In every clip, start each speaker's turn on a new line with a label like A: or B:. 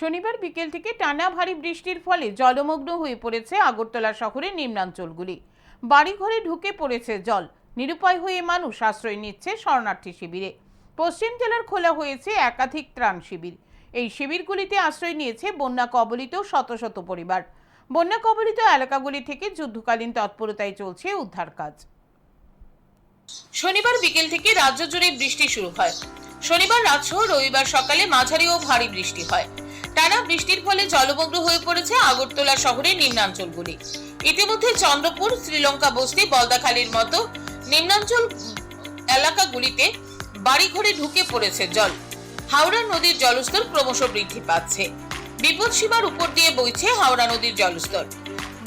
A: শনিবার বিকেল থেকে টানা ভারী বৃষ্টির ফলে জলমগ্ন হয়ে পড়েছে আগরতলা শহরের নিম্নাঞ্চলগুলি। বাড়িঘরে ঢুকে পড়েছে জল। নিরুপায় হয়ে মানুষ আশ্রয় নিচ্ছে শরণার্থী শিবিরে। পশ্চিম জেলার খোলা হয়েছে একাধিক ত্রাণ শিবির। এই শিবিরগুলিতে আশ্রয় নিয়েছে বন্যা কবলিত শত শত পরিবার। বন্যা কবলিত এলাকাগুলি থেকে যুদ্ধকালীন তৎপরতায় চলছে উদ্ধার কাজ। শনিবার বিকেল থেকে রাজ্য জুড়ে বৃষ্টি শুরু হয়। শনিবার রাত সহ রবিবার সকালে মাঝারি ও ভারী বৃষ্টি হয়। টানা বৃষ্টির ফলে জলমগ্ন হয়ে পড়েছে আগরতলা শহরের নিম্নাঞ্চলগুলি। ইতিমধ্যে চন্দ্রপুর, শ্রীলঙ্কা বস্তি, বলদাখালীর মতো নিম্নাঞ্চল এলাকাগুলিতে বাড়িঘরে ঢুকে পড়েছে জল। হাওড়া নদীর জলস্তর ক্রমশ বৃদ্ধি পাচ্ছে। বিপদ সীমার উপর দিয়ে বইছে হাওড়া নদীর জলস্তর।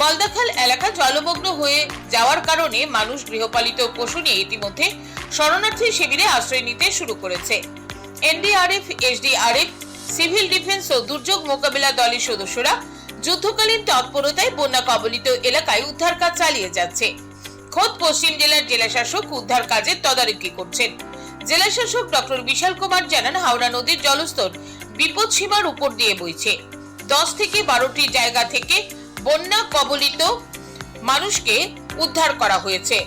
A: বলদাখাল এলাকা জলমগ্ন হয়ে যাওয়ার কারণে মানুষ গৃহপালিত পশু নিয়ে ইতিমধ্যে শরণার্থী শিবিরে আশ্রয় নিতে শুরু করেছে। এনডিআরএফ, এসডিআরএফ সিভিল ডিফেন্স ও দুর্যোগ মোকাবিলা দলের সদস্যরা যুদ্ধকালীন তৎপরতায় বন্যা কবলিত এলাকায় উদ্ধার কাজ চালিয়ে যাচ্ছে। খোদ পশ্চিম জেলার জেলাশাসক উদ্ধার কাজের তদারকি করছেন। জেলাশাসক ডক্টর বিশাল কুমার জানান, হাওড়া নদীর জলস্তর বিপদ সীমার উপর দিয়ে বইছে। দশ থেকে বারোটি জায়গা থেকে বন্যা কবলিত মানুষকে উদ্ধার করা হয়েছে।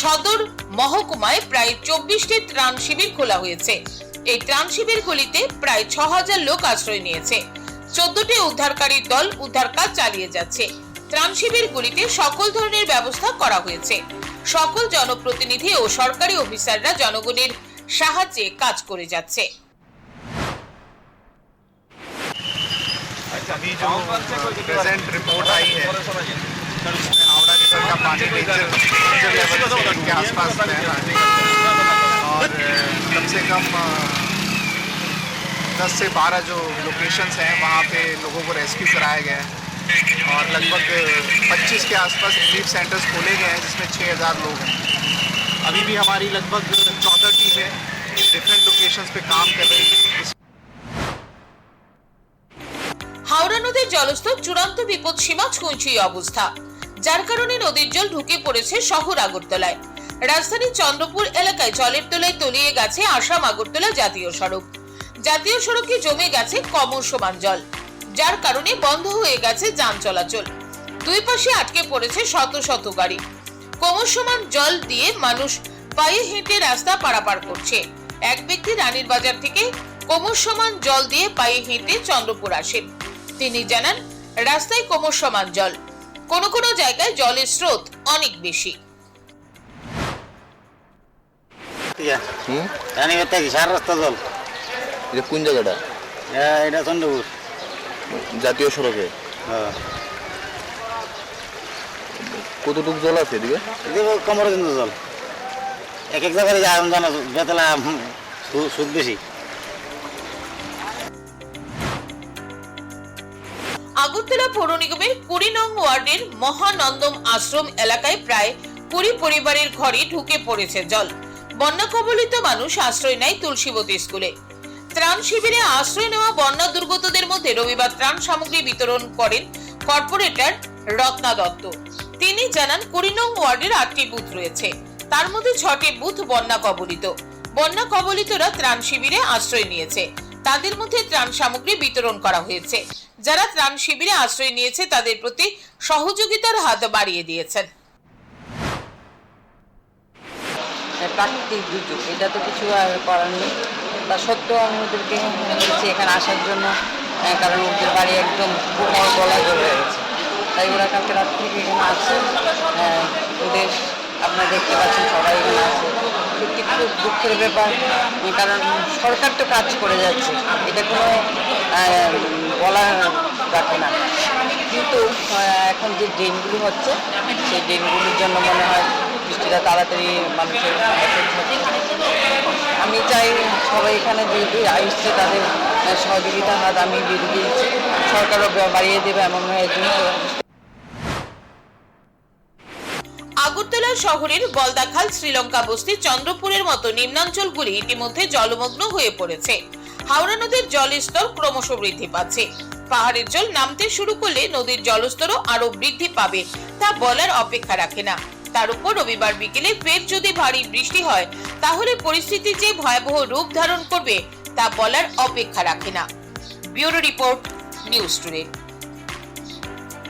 A: সদর মহকুমায় প্রায় চব্বিশটি ত্রাণ শিবির খোলা হয়েছে। এই ত্রাণ শিবিরগুলিতে প্রায় ছ হাজার লোক আশ্রয় নিয়েছে চোদ্দটি উদ্ধারকারী দল উদ্ধার কাজ চালিয়ে যাচ্ছে ত্রাণ শিবিরগুলিতে সকল ধরনের ব্যবস্থা করা হয়েছে সকল জনপ্রতিনিধি ও সরকারি অফিসাররা জনগণের সাহায্যে কাজ করে যাচ্ছে
B: अभी जो प्रेजेंट रिपोर्ट आई है उसमें हावड़ा रिवर का पानी डेंजर डेंजर लेवल के आसपास बह रहा है और कम से कम दस से बारह जो लोकेशंस हैं वहाँ पे लोगों को रेस्क्यू कराया गया है और लगभग 25 के आसपास रिलीफ सेंटर्स खोले गए हैं जिसमें 6000 लोग हैं अभी भी हमारी लगभग चौदह टीमें डिफरेंट लोकेशंस पे काम कर रही हैं
A: হাওড়া নদীর জলস্তর চূড়ান্ত বিপদ সীমা ছুঁই অবস্থা যার কারণে নদীর জল ঢুকে পড়েছে শহর আগরতলায় রাজধানীর চন্দ্রপুর এলাকায় জলের তলায় তলিয়ে গেছে আসাম আগরতলা জাতীয় সড়ক। জাতীয় সড়কে জমে গেছে কমসমান জল, যার কারণে বন্ধ হয়ে গেছে যান চলাচল। দুই পাশে আটকে পড়েছে শত শত গাড়ি। ক্রমসমান জল দিয়ে মানুষ পায়ে হেঁটে রাস্তা পারাপার করছে। এক ব্যক্তি রানীর বাজার থেকে কোমর সমান জল দিয়ে পায়ে হেঁটে চন্দ্রপুর আসেন তিনি জানান, রাস্তায় কোমর সমান জল। কোনো কোনো জায়গায় জলের স্রোত অনেক বেশি।
C: হুম?
D: রানী বেতা সার রাস্তা জল?
C: এটা কোন জায়গাটা?
D: এটা চন্দ্রপুর।
C: জাতীয় সড়কে?
D: হ্যাঁ।
C: কতটুকু জল আছে এদিকে?
D: এদিকে কমর কিন্তু জল। এক এক জায়গায় জানো জানো বেতলা সুদ বেশি।
A: আগরতলা পৌর নিগমের কুড়ি নং ওয়ার্ডের মহানন্দম আশ্রম এলাকায় প্রায় কুড়ি পরিবারের ঘরে ঢুকে পড়েছে জল। বন্যা কবলিত মানুষ আশ্রয় নেয় তুলসীবতী স্কুলে। ত্রাণ শিবিরে আশ্রয় নেওয়া বন্যা দুর্গতদের মধ্যে রবিবার ত্রাণ সামগ্রী বিতরণ করেন কর্পোরেটর রত্না দত্ত। তিনি জানান, কুড়ি নং ওয়ার্ডের আটটি বুথ রয়েছে। তার মধ্যে ছটি বুথ বন্যা কবলিত। বন্যা কবলিতরা ত্রাণ শিবিরে আশ্রয় নিয়েছে। তাদের মধ্যে ত্রাণ সামগ্রী বিতরণ করা হয়েছে। যারা ত্রাণ শিবিরে আশ্রয় নিয়েছে, তাদের প্রতি সহযোগিতার হাত বাড়িয়ে দিয়েছেন।
E: প্রাকৃতিক দুর্যোগ এটা তো কিছু আর করার নেই। তা সত্ত্বেও আমি ওদেরকে বলেছি এখানে আসার জন্য কারণ ওদের বাড়ি একদম কোমর জল হয়ে গেছে। তাই ওরা কালকে রাত থেকে এখানে আহ, ওদের আপনারা দেখতে পাচ্ছেন সবাই এখানে আছে। সত্যি খুব দুঃখের ব্যাপার কারণ সরকার তো কাজ করে যাচ্ছে। এটা কোনো বলার রাখে না। কিন্তু এখন যে ড্রেনগুলো হচ্ছে সেই ড্রেনগুলির জন্য মনে হয় বৃষ্টিটা তাড়াতাড়ি মানুষের আমি চাই সবাই এখানে যেহেতু আসছে তাদের আহ, সহযোগিতার হাত আমি দিয়েছি সরকারও বাড়িয়ে দেবে এমন এর
A: আগরতলা শহরের গলদাখাল শ্রীলঙ্কা বস্তি চন্দ্রপুরের মতো নিম্নাঞ্চলগুলি ইতিমধ্যে জলমগ্ন হয়ে পড়েছে। হাওড়া নদীর জলস্তর ক্রমশ বৃদ্ধি পাচ্ছে। পাহাড়ের জল নামতে শুরু করলে নদীর জলস্তরও আরও বৃদ্ধি পাবে তা বলার অপেক্ষা রাখে না। তার উপর রবিবার বিকেলে ফের যদি ভারী বৃষ্টি হয়, তাহলে পরিস্থিতি যে ভয়াবহ রূপ ধারণ করবে, তা বলার অপেক্ষা রাখে না। Bureau report, news today.